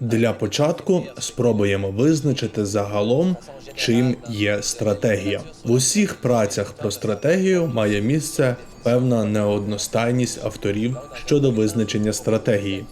Для початку спробуємо визначити загалом, чим є стратегія. В усіх працях про стратегію має місце певна неодностайність авторів щодо визначення стратегії.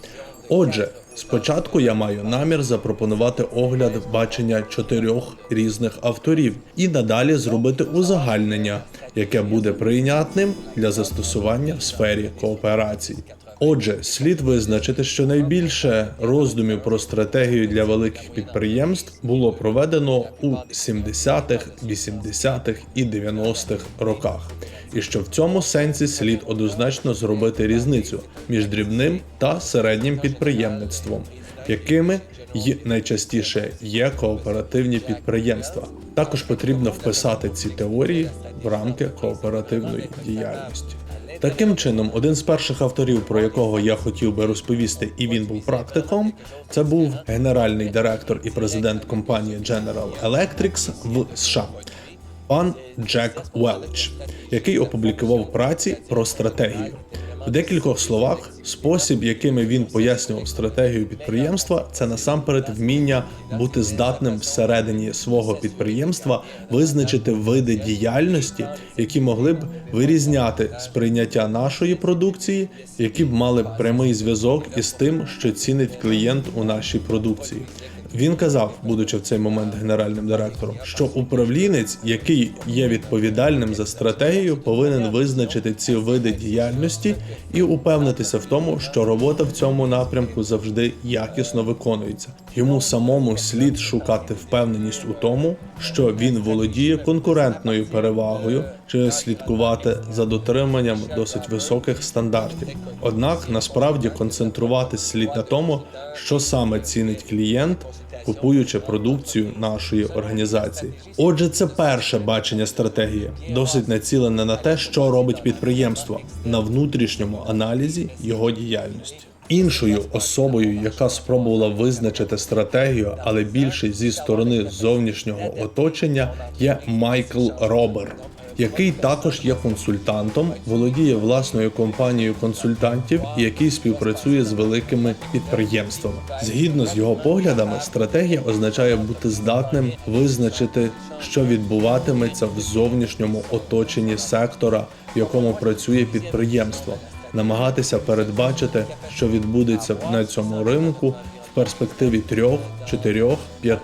Отже, спочатку я маю намір запропонувати огляд бачення чотирьох різних авторів і надалі зробити узагальнення, яке буде прийнятним для застосування в сфері кооперації. Отже, слід визначити, що найбільше роздумів про стратегію для великих підприємств було проведено у 70-х, 80-х і 90-х роках, і що в цьому сенсі слід однозначно зробити різницю між дрібним та середнім підприємництвом, якими й найчастіше є кооперативні підприємства. Також потрібно вписати ці теорії в рамки кооперативної діяльності. Таким чином, один з перших авторів, про якого я хотів би розповісти, і він був практиком, це був генеральний директор і президент компанії General Electric в США. Пан Джек Велич, який опублікував праці про стратегію. В декількох словах, спосіб, якими він пояснював стратегію підприємства, це насамперед вміння бути здатним всередині свого підприємства визначити види діяльності, які могли б вирізняти сприйняття нашої продукції, які б мали прямий зв'язок із тим, що цінить клієнт у нашій продукції. Він казав, будучи в цей момент генеральним директором, що управлінець, який є відповідальним за стратегію, повинен визначити ці види діяльності і упевнитися в тому, що робота в цьому напрямку завжди якісно виконується. Йому самому слід шукати впевненість у тому, що він володіє конкурентною перевагою чи слідкувати за дотриманням досить високих стандартів. Однак насправді концентруватись слід на тому, що саме цінить клієнт, купуючи продукцію нашої організації. Отже, це перше бачення стратегії, досить націлене на те, що робить підприємство на внутрішньому аналізі його діяльності. Іншою особою, яка спробувала визначити стратегію, але більше зі сторони зовнішнього оточення, є Майкл Робер, який також є консультантом, володіє власною компанією консультантів який співпрацює з великими підприємствами. Згідно з його поглядами, стратегія означає бути здатним визначити, що відбуватиметься в зовнішньому оточенні сектора, в якому працює підприємство намагатися передбачити, що відбудеться на цьому ринку в перспективі 3, 4, 5,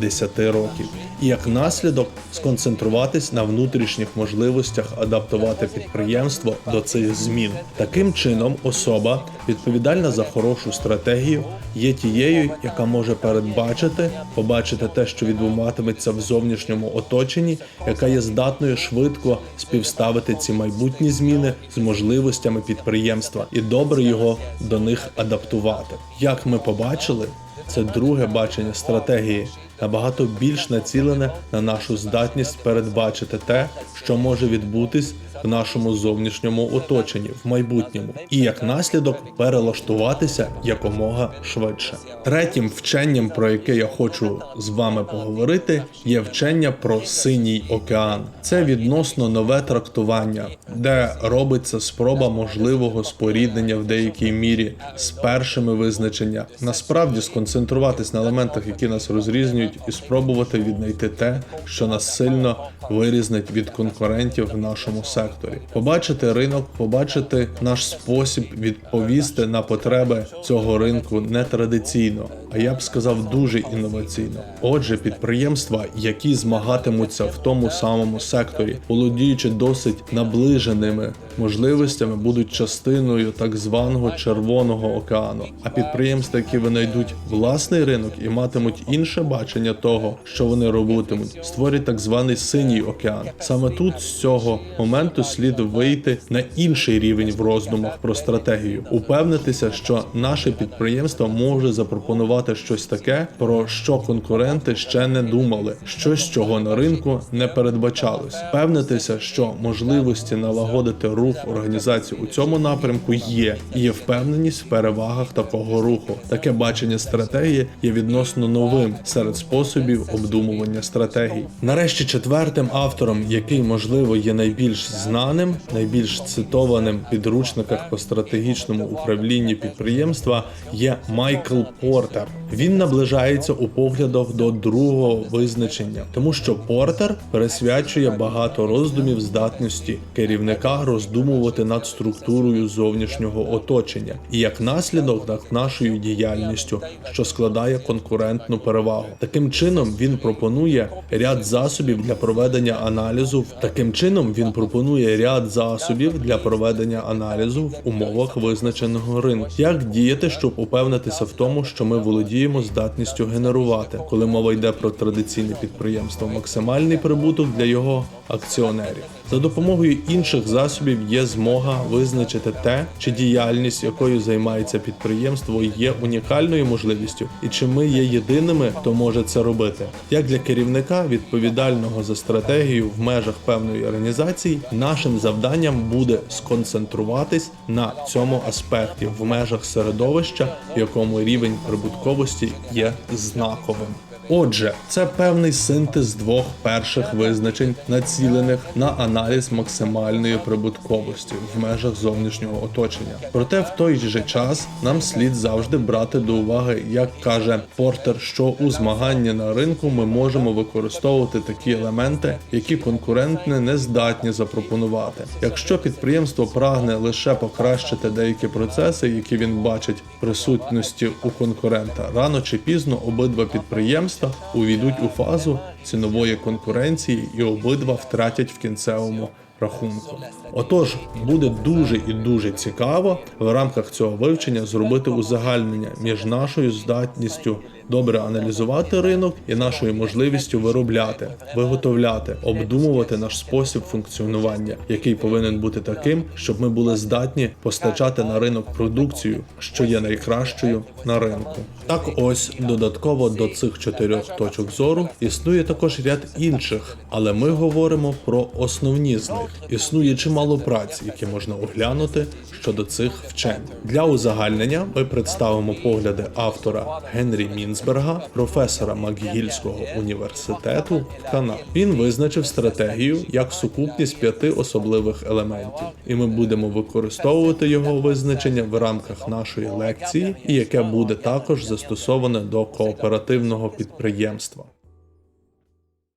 10 років, і як наслідок сконцентруватись на внутрішніх можливостях адаптувати підприємство до цих змін. Таким чином, особа, відповідальна за хорошу стратегію, є тією, яка може передбачити, побачити те, що відбуватиметься в зовнішньому оточенні, яка є здатною швидко співставити ці майбутні зміни з можливостями підприємства і добре його до них адаптувати. Як ми побачили, це друге бачення стратегії, набагато більш націлене на нашу здатність передбачити те, що може відбутись в нашому зовнішньому оточенні в майбутньому, і як наслідок перелаштуватися якомога швидше. Третім вченням, про яке я хочу з вами поговорити, є вчення про синій океан. Це відносно нове трактування, де робиться спроба можливого споріднення в деякій мірі з першими визначення. Насправді сконцентруватись на елементах, які нас розрізнюють, і спробувати віднайти те, що нас сильно вирізнить від конкурентів в нашому секторі. Побачити ринок, побачити наш спосіб відповісти на потреби цього ринку не традиційно, а я б сказав дуже інноваційно. Отже, підприємства, які змагатимуться в тому самому секторі, володіючи досить наближеними можливостями, будуть частиною так званого червоного океану. А підприємства, які винайдуть власний ринок і матимуть інше бачення того, що вони робитимуть, створять так званий синій океан. Саме тут з цього моменту слід вийти на інший рівень в роздумах про стратегію, упевнитися, що наше підприємство може запропонувати запропонувати щось таке, про що конкуренти ще не думали, щось, чого на ринку не передбачалось. Впевнитися, що можливості налагодити рух організації у цьому напрямку є, і є впевненість в перевагах такого руху. Таке бачення стратегії є відносно новим серед способів обдумування стратегій. Нарешті четвертим автором, який можливо є найбільш знаним, найбільш цитованим в підручниках по стратегічному управлінні підприємства, є Майкл Портер. Він наближається у поглядах до другого визначення, тому що Портер присвячує багато роздумів здатності керівника роздумувати над структурою зовнішнього оточення і як наслідок над нашою діяльністю, що складає конкурентну перевагу. Таким чином він пропонує ряд засобів для проведення аналізу. Таким чином він пропонує ряд засобів для проведення аналізу в умовах визначеного ринку. Як діяти, щоб упевнитися в тому, що ми володіємо здатністю генерувати, коли мова йде про традиційне підприємство, максимальний прибуток для його акціонерів. За допомогою інших засобів є змога визначити те, чи діяльність, якою займається підприємство, є унікальною можливістю, і чи ми є єдиними, хто може це робити. Як для керівника, відповідального за стратегію в межах певної організації, нашим завданням буде сконцентруватись на цьому аспекті в межах середовища, в якому рівень прибутковості є знаковим. Отже, це певний синтез двох перших визначень, націлених на аналіз максимальної прибутковості в межах зовнішнього оточення. Проте в той же час нам слід завжди брати до уваги, як каже Портер, що у змаганні на ринку ми можемо використовувати такі елементи, які конкуренти не здатні запропонувати. Якщо підприємство прагне лише покращити деякі процеси, які він бачить присутності у конкурента, рано чи пізно обидва підприємства увійдуть у фазу цінової конкуренції і обидва втратять в кінцевому рахунку. Отож, буде дуже і дуже цікаво в рамках цього вивчення зробити узагальнення між нашою здатністю добре аналізувати ринок і нашою можливістю виробляти, виготовляти, обдумувати наш спосіб функціонування, який повинен бути таким, щоб ми були здатні постачати на ринок продукцію, що є найкращою на ринку. Так, ось додатково до цих чотирьох точок зору існує також ряд інших, але ми говоримо про основні з них. Існує чимало праць, які можна оглянути щодо цих вчень. Для узагальнення ми представимо погляди автора Генрі Мінсберга, професора Макгільського університету в Канаді. Він визначив стратегію як сукупність п'яти особливих елементів, і ми будемо використовувати його визначення в рамках нашої лекції, і яке буде також застосоване до кооперативного підприємства.